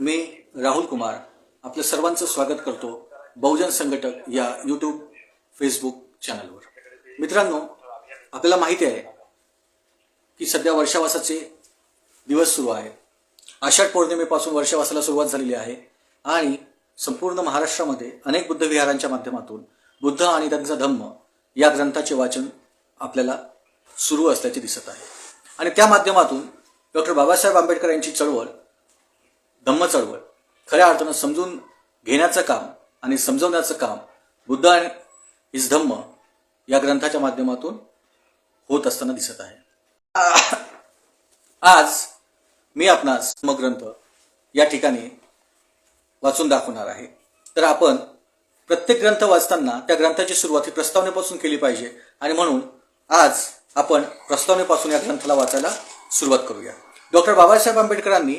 मी राहुल कुमार आपल्या सर्वांचं स्वागत करतो बहुजन संघटक या यूट्यूब फेसबुक चॅनलवर मित्रांनो आपल्याला माहिती आहे की सध्या वर्षावासाचे दिवस सुरू आहे. आषाढ पौर्णिमेपासून वर्षावासाला सुरुवात झालेली आहे आणि संपूर्ण महाराष्ट्रामध्ये अनेक बुद्ध विहारांच्या माध्यमातून बुद्ध आणि त्यांचा धम्म या ग्रंथाचे वाचन आपल्याला सुरू असल्याचे दिसत आहे. आणि त्या माध्यमातून डॉक्टर बाबासाहेब आंबेडकर यांची चळवळ धम्म चळवळ. खऱ्या अर्थानं समजून घेण्याचं काम आणि समजवण्याचं काम बुद्ध आणि इज धम्म या ग्रंथाच्या माध्यमातून होत असताना दिसत आहे. आज मी आपणास ग्रंथ या ठिकाणी वाचून दाखवणार आहे. तर आपण प्रत्येक ग्रंथ वाचताना त्या ग्रंथाची सुरुवात ही प्रस्तावनेपासून केली पाहिजे आणि म्हणून आज आपण प्रस्तावनेपासून या ग्रंथाला वाचायला सुरुवात करूया. डॉक्टर बाबासाहेब आंबेडकरांनी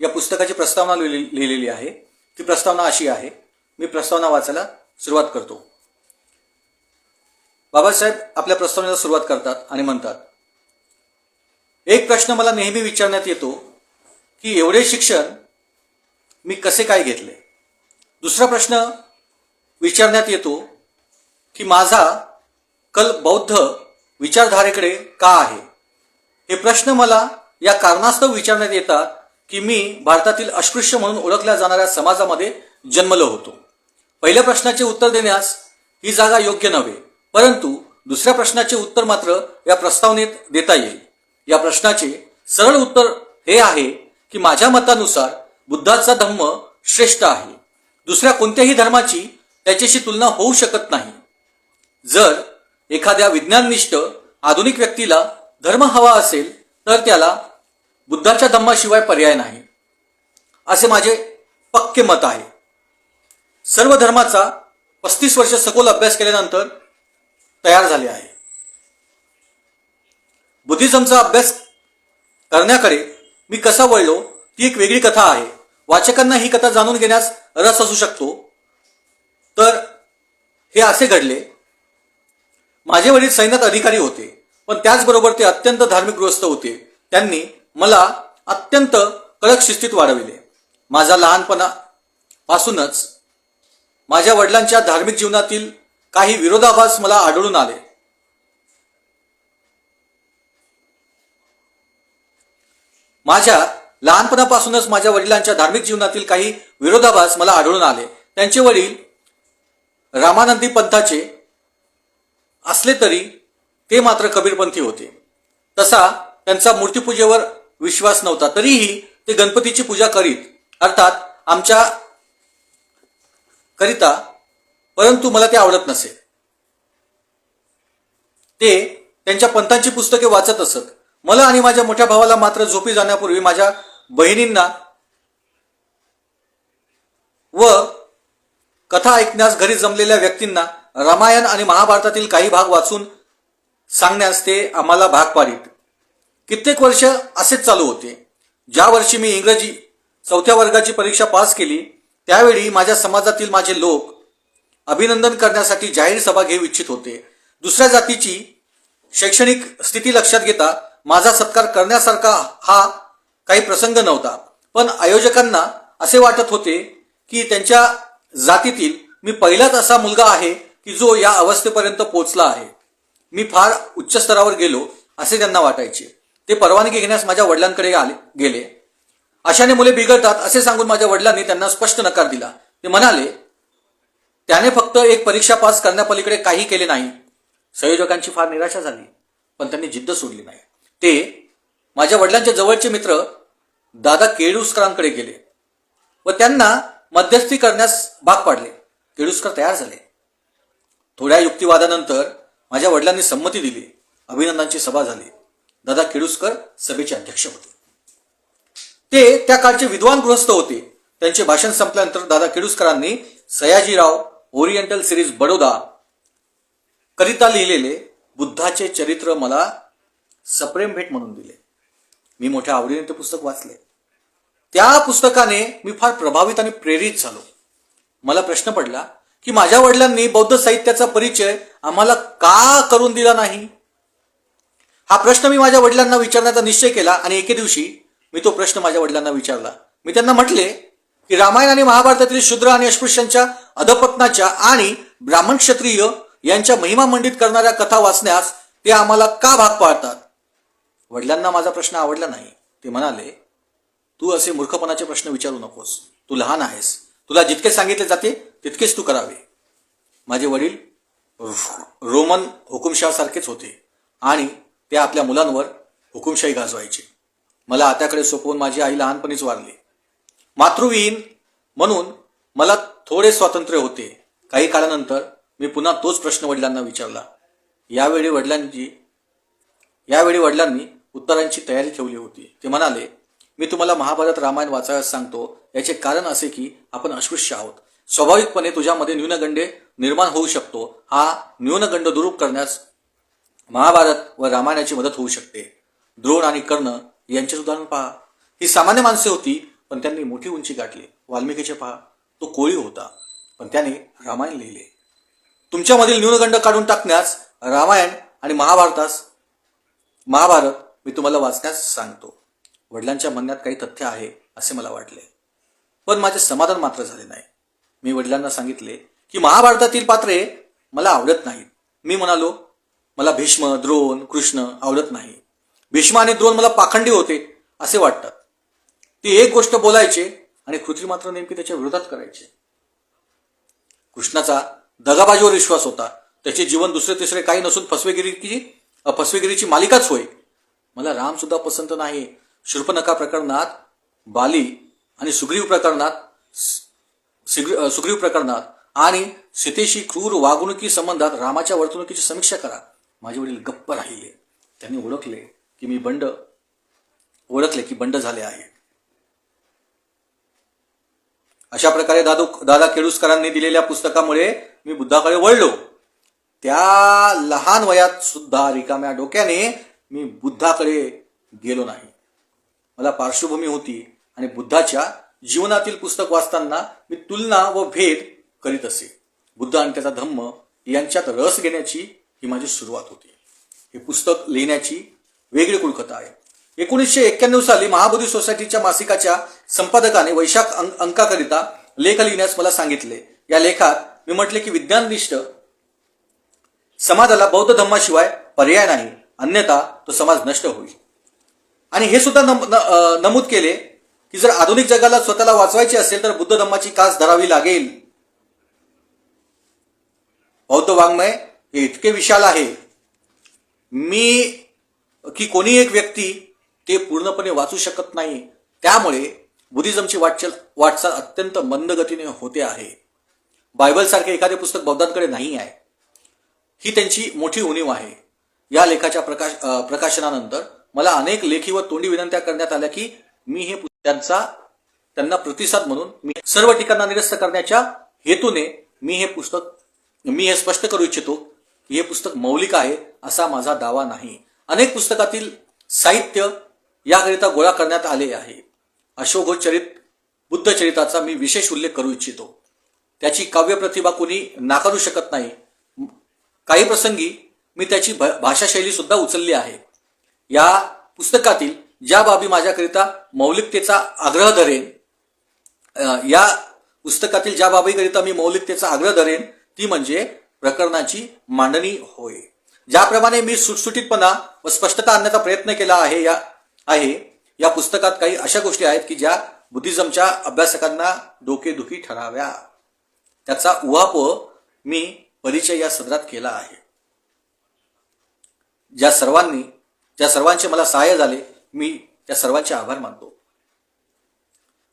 या पुस्तकाची प्रस्तावना लिहिलेली आहे. ती प्रस्तावना अशी आहे. मी प्रस्तावना वाचायला सुरुवात करतो. बाबासाहेब आपल्या प्रस्तावनेला सुरुवात करतात आणि म्हणतात एक प्रश्न मला नेहमी विचारण्यात येतो की एवढे शिक्षण मी कसे काय घेतले? दुसरा प्रश्न विचारण्यात येतो की माझा कल बौद्ध विचारधारेकडे का आहे? हे प्रश्न मला या कारणास्तव विचारण्यात येतात की मी भारतातील अस्पृश्य म्हणून ओळखल्या जाणाऱ्या समाजामध्ये जन्मलो होतो. पहिल्या प्रश्नाचे उत्तर देण्यास ही जागा योग्य नव्हे परंतु दुसऱ्या प्रश्नाचे उत्तर मात्र या प्रस्तावनेत देता येईल. या प्रश्नाचे सरळ उत्तर हे आहे की माझ्या मतानुसार बुद्धाचा धम्म श्रेष्ठ आहे. दुसऱ्या कोणत्याही धर्माची त्याच्याशी तुलना होऊ शकत नाही. जर एखाद्या विज्ञाननिष्ठ आधुनिक व्यक्तीला धर्म हवा असेल तर त्याला बुद्धाच्या धम्माशिवाय पर्याय नाही. असे माझे पक्के मत आहे. सर्व धर्माचा पस्तीस वर्ष सखोल अभ्यास केल्यानंतर तयार झाले आहे. बुद्धिझमचा अभ्यास करण्याकडे मी कसा वळलो ती एक वेगळी कथा आहे. वाचकांना ही कथा जाणून घेण्यास रस असू शकतो. तर हे असे घडले. माझे वडील सैन्यात अधिकारी होते पण त्याचबरोबर ते अत्यंत धार्मिक गृहस्थ होते. त्यांनी मला अत्यंत कडक शिस्तीत वाढविले. माझा लहानपणापासूनच माझ्या वडिलांच्या धार्मिक जीवनातील काही विरोधाभास मला आढळून आले. माझ्या लहानपणापासूनच माझ्या वडिलांच्या धार्मिक जीवनातील काही विरोधाभास मला आढळून आले. त्यांचे वडील रामानंदी पंथाचे असले तरी ते मात्र कबीरपंथी होते. तसा त्यांचा मूर्तीपूजेवर विश्वास नव्हता. तरीही ते गणपतीची पूजा करीत. अर्थात आमच्या करिता परंतु मला ते आवडत नसे. ते त्यांच्या पंथांची पुस्तके वाचत असत. मला आणि माझ्या मोठ्या भावाला मात्र झोपी जाण्यापूर्वी माझ्या बहिणींना व कथा ऐकण्यास घरी जमलेल्या व्यक्तींना रामायण आणि महाभारतातील काही भाग वाचून सांगण्यास ते आम्हाला भाग पाडित. कित्येक वर्ष असेच चालू होते. ज्या वर्षी मी इंग्रजी चौथ्या वर्गाची परीक्षा पास केली त्यावेळी माझ्या समाजातील माझे लोक अभिनंदन करण्यासाठी जाहीर सभा घेऊ इच्छित होते. दुसऱ्या जातीची शैक्षणिक स्थिती लक्षात घेता माझा सत्कार करण्यासारखा हा काही प्रसंग नव्हता. पण आयोजकांना असे वाटत होते की त्यांच्या जातीतील मी पहिलाच असा मुलगा आहे की जो या अवस्थेपर्यंत पोहोचला आहे. मी फार उच्च स्तरावर गेलो असे त्यांना वाटायचे. ते परवानगी घेण्यास माझ्या वडिलांकडे आले गेले. अशाने मुले बिघडतात असे सांगून माझ्या वडिलांनी त्यांना स्पष्ट नकार दिला. ते म्हणाले त्याने फक्त एक परीक्षा पास करण्यापलीकडे काही केले नाही. संयोजकांची फार निराशा झाली पण त्यांनी जिद्द सोडली नाही. ते माझ्या वडिलांचे जवळचे मित्र दादा केळुसकरांकडे गेले व त्यांना मध्यस्थी करण्यास भाग पाडले. केळुसकर तयार झाले. थोड्या युक्तिवादानंतर माझ्या वडिलांनी संमती दिली. अभिनंदनची सभा झाली. दादा केळुसकर सभेचे अध्यक्ष होते. ते त्या काळचे विद्वान गृहस्थ होते. त्यांचे भाषण संपल्यानंतर दादा केडुसकरांनी सयाजीराव ओरिएंटल सिरीज बडोदा करिता लिहिलेले बुद्धाचे चरित्र मला सप्रेम भेट म्हणून दिले. मी मोठ्या आवडीने ते पुस्तक वाचले. त्या पुस्तकाने मी फार प्रभावित आणि प्रेरित झालो. मला प्रश्न पडला की माझ्या वडिलांनी बौद्ध साहित्याचा परिचय आम्हाला का करून दिला नाही? हा प्रश्न मी माझ्या वडिलांना विचारण्याचा निश्चय केला आणि एके दिवशी मी तो प्रश्न माझ्या वडिलांना विचारला. मी त्यांना म्हटले की रामायण आणि महाभारतातील शूद्र आणि अस्पृश्यांच्या अधपतनाच्या आणि ब्राह्मण क्षत्रिय यांच्या महिमा मंडित करणाऱ्या कथा वाचण्यास ते आम्हाला का भाग पाडतात? वडिलांना माझा प्रश्न आवडला नाही. ते म्हणाले तू असे मूर्खपणाचे प्रश्न विचारू नकोस. तू लहान आहेस. तुला जितके सांगितले जाते तितकेच तू करावे. माझे वडील रोमन हुकुमशाहसारखेच होते आणि ते आपल्या मुलांवर हुकुमशाही गाजवायचे. मला आत्याकडे सोपवून माझी आई लहानपणीच वारली. मातृविहीन म्हणून मला थोडे स्वातंत्र्य होते. काही काळानंतर मी पुन्हा तोच प्रश्न वडिलांना विचारला. यावेळी वडिलांची यावेळी वडिलांनी उत्तरांची तयारी ठेवली होती. ते म्हणाले मी तुम्हाला महाभारत रामायण वाचायला सांगतो. याचे कारण असे की आपण अस्पृश्य आहोत. स्वाभाविकपणे तुझ्यामध्ये न्यूनगंडे निर्माण होऊ शकतो. हा न्यूनगंड दुरूप करण्यास महाभारत व रामायणाची मदत होऊ शकते. द्रोण आणि कर्ण यांचे उदाहरण पहा. ही सामान्य माणसे होती पण त्यांनी मोठी उंची गाठली. वाल्मिकीचे पहा. तो कोळी होता पण त्याने रामायण लिहिले. तुमच्यामधील न्यूनगंड काढून टाकण्यास रामायण आणि महाभारतास महाभारत मी तुम्हाला वाचण्यास सांगतो. वडिलांच्या म्हणण्यात काही तथ्य आहे असे मला वाटले. पण माझे समाधान मात्र झाले नाही. मी वडिलांना सांगितले की महाभारतातील पात्रे मला आवडत नाहीत. मी म्हणालो मला भीष्म द्रोण कृष्ण आवडत नाही. भीष्म आणि द्रोण मला पाखंडी होते असे वाटतात. ते एक गोष्ट बोलायचे आणि कृती मात्र नेमकी त्याच्या विरोधात करायचे. कृष्णाचा दगाबाजीवर विश्वास होता. त्याचे जीवन दुसरे तिसरे काही नसून फसवेगिरीची फसवेगिरीची मालिकाच होय. मला राम सुद्धा पसंत नाही. शूर्पनका प्रकरणात बाली आणि सुग्रीव प्रकरणात सुग्रीव प्रकरणात आणि सीतेशी क्रूर वागणुकी संबंधात रामाच्या वर्तणुकीची समीक्षा करा. माझे वडील गप्प राहिले. त्यांनी ओळखले की मी बंड ओळखले की बंड झाले आहे. अशा प्रकारे दादू दादा केळुसकरांनी दिलेल्या पुस्तकामुळे मी बुद्धाकडे वळलो. त्या लहान वयात सुद्धा रिकाम्या डोक्याने मी बुद्धाकडे गेलो नाही. मला पार्श्वभूमी होती आणि बुद्धाच्या जीवनातील पुस्तक वाचताना मी तुलना व भेद करीत असे. बुद्ध आणि त्याचा धम्म यांच्यात रस घेण्याची ही माझी सुरुवात होती. हे पुस्तक लिहिण्याची वेगळी कुलकथा आहे. एकोणीसशे एक्क्याण्णव साली महाबोधी सोसायटीच्या मासिकाच्या संपादकाने वैशाख अंक अंकाकरिता लेख लिहिण्यास मला सांगितले. या लेखात मी म्हटले की विज्ञाननिष्ठ समाजाला बौद्ध धम्माशिवाय पर्याय नाही. अन्यथा तो समाज नष्ट होईल. आणि हे सुद्धा नम- न- नमूद केले की जर आधुनिक जगाला स्वतःला वाचवायचे असेल तर बुद्ध धम्माची कास धरावी लागेल. बौद्ध वाङ्मय हे इतके विशाल आहे. मी की कोणी एक व्यक्ती ते पूर्णपणे वाचू शकत नाही त्यामुळे बुद्धिझमची वाटचाल वाटचाल अत्यंत मंद गतीने होते आहे. बायबलसारखे एखादे पुस्तक बौद्धांकडे नाही आहे. ही त्यांची मोठी उणीव आहे. या लेखाच्या प्रकाश प्रकाशनानंतर मला अनेक लेखी व तोंडी विनंत्या करण्यात आल्या की मी हे त्यांचा त्यांना प्रतिसाद म्हणून मी सर्व ठिकाणा निरस्त करण्याच्या हेतूने मी हे पुस्तक मी हे स्पष्ट करू इच्छितो. की हे पुस्तक मौलिक आहे असा माझा दावा नाही. अनेक पुस्तकातील साहित्य याकरिता गोळा करण्यात आले आहे. अशोकचरित बुद्धचरिताचा मी विशेष उल्लेख करू इच्छितो. त्याची काव्य प्रतिभा कोणी नाकारू शकत नाही. काही प्रसंगी मी त्याची भ- भाषाशैली सुद्धा उचलली आहे. या पुस्तकातील ज्या बाबी माझ्याकरिता मौलिकतेचा आग्रह धरेन या पुस्तकातील ज्या बाबीकरिता मी मौलिकतेचा आग्रह धरेन ती म्हणजे प्रकरणाची मांडणी होय. ज्याप्रमाणे मी सुटसुटीतपणा व स्पष्टता आणण्याचा प्रयत्न केला आहे या आहे या पुस्तकात काही अशा गोष्टी आहेत की ज्या बुद्धिझमच्या अभ्यासकांना डोकेदुखी ठराव्या. त्याचा उहापोह मी परिचय या सदरात केला आहे. ज्या सर्वांनी ज्या सर्वांचे मला सहाय्य झाले मी त्या सर्वांचे आभार मानतो.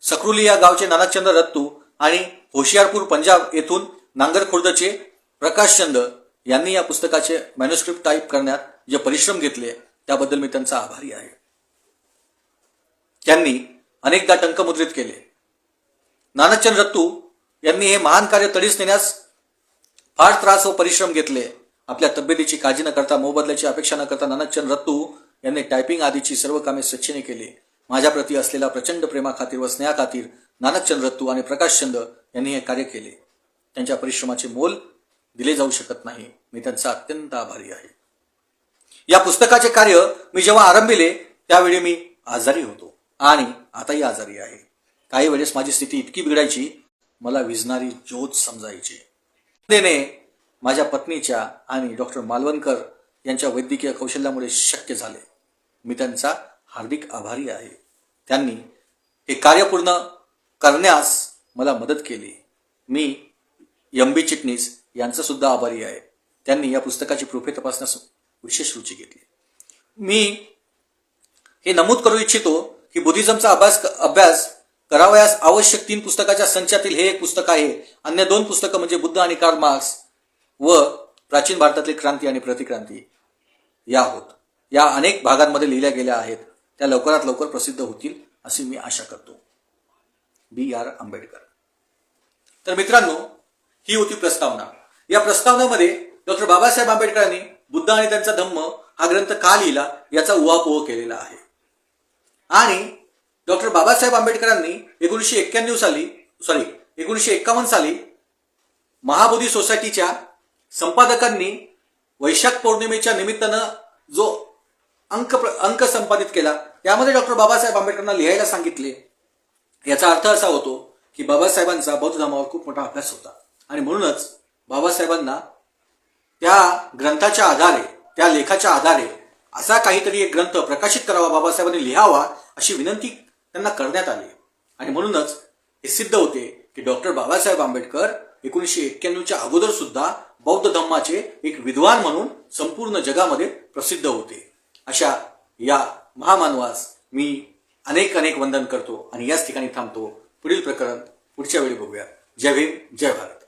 सखरुली या गावचे नानाचंद्र रत्तू आणि होशियारपूर पंजाब येथून नांगरखुर्दचे प्रकाशचंद यांनी या पुस्तकाचे मॅन्युस्क्रिप्ट टाईप करण्यात जे परिश्रम घेतले त्याबद्दल मी त्यांचा आभारी आहे. त्यांनी अनेकदा टंकमुद्रित केले. नानाचंद रत्तू यांनी हे महान कार्य तडीस नेण्यास फार त्रास व परिश्रम घेतले. आपल्या तब्येतीची काळजी न करता मोबदल्याची अपेक्षा न करता नानकचंद रत्तू यांनी टायपिंग आदीची सर्व कामे स्वच्छेने केली. माझ्याप्रती असलेल्या प्रचंड प्रेमाखातीर व स्नेहाखातीर नानकचंद रत्तू आणि प्रकाशचंद यांनी हे कार्य केले. त्यांच्या परिश्रमाचे मोल दिले जाऊ शकत नाही. मी त्यांचा अत्यंत आभारी आहे. या पुस्तकाचे कार्य मी जेव्हा आरंभिले त्यावेळी मी आजारी होतो. आणि आताही आजारी आहे. काही वेळेस माझी स्थिती इतकी बिघडायची मला विजणारी ज्योत समजायची. देणे माझ्या पत्नीच्या आणि डॉक्टर मालवणकर यांच्या वैद्यकीय कौशल्यामुळे शक्य झाले. मी त्यांचा हार्दिक आभारी आहे. त्यांनी हे कार्य पूर्ण करण्यास मला मदत केली. मी एम बी चिटणीस यांचं सुद्धा आभारी आहे. त्यांनी या पुस्तकाची प्रूफे तपासण्यास विशेष रुची घेतली. मी हे नमूद करू इच्छितो की बुद्धिझमचा अभ्यास अभ्यास करावयास आवश्यक तीन पुस्तकाच्या संचातील हे एक पुस्तक आहे. अन्य दोन पुस्तकं म्हणजे बुद्ध आणि कार्ल मार्क्स व प्राचीन भारतातील क्रांती आणि प्रतिक्रांती या होत. या अनेक भागांमध्ये लिहिल्या गेल्या आहेत. त्या लवकरात लवकर प्रसिद्ध होतील अशी मी आशा करतो. B R Ambedkar. तर मित्रांनो ही होती प्रस्तावना. या प्रस्तावनामध्ये डॉक्टर बाबासाहेब आंबेडकरांनी बुद्ध आणि त्यांचा धम्म हा ग्रंथ का लिहिला याचा उहापोह केलेला आहे. आणि डॉक्टर बाबासाहेब आंबेडकरांनी एकोणीसशे एक्क्याण्णव साली सॉरी एकोणीसशे एक्कावन्न साली महाबोधी सोसायटीच्या संपादकांनी वैशाख पौर्णिमेच्या निमित्तानं जो अंक अंक संपादित केला त्यामध्ये डॉक्टर बाबासाहेब आंबेडकरांना लिहायला सांगितले. याचा अर्थ असा होतो की बाबासाहेबांचा बौद्ध धर्मावर खूप मोठा अभ्यास होता. आणि म्हणूनच बाबासाहेबांना त्या ग्रंथाच्या आधारे त्या लेखाच्या आधारे असा काहीतरी एक ग्रंथ प्रकाशित करावा बाबासाहेबांनी लिहावा अशी विनंती त्यांना करण्यात आली. आणि म्हणूनच हे सिद्ध होते की डॉक्टर बाबासाहेब आंबेडकर एकोणीसशे एक्क्याण्णवच्या अगोदर सुद्धा बौद्ध धम्माचे एक विद्वान म्हणून संपूर्ण जगामध्ये प्रसिद्ध होते. अशा या महामानवास मी अनेक अनेक वंदन करतो आणि याच ठिकाणी थांबतो. पुढील प्रकरण पुढच्या वेळी बघूया. जय भीम जय भारत.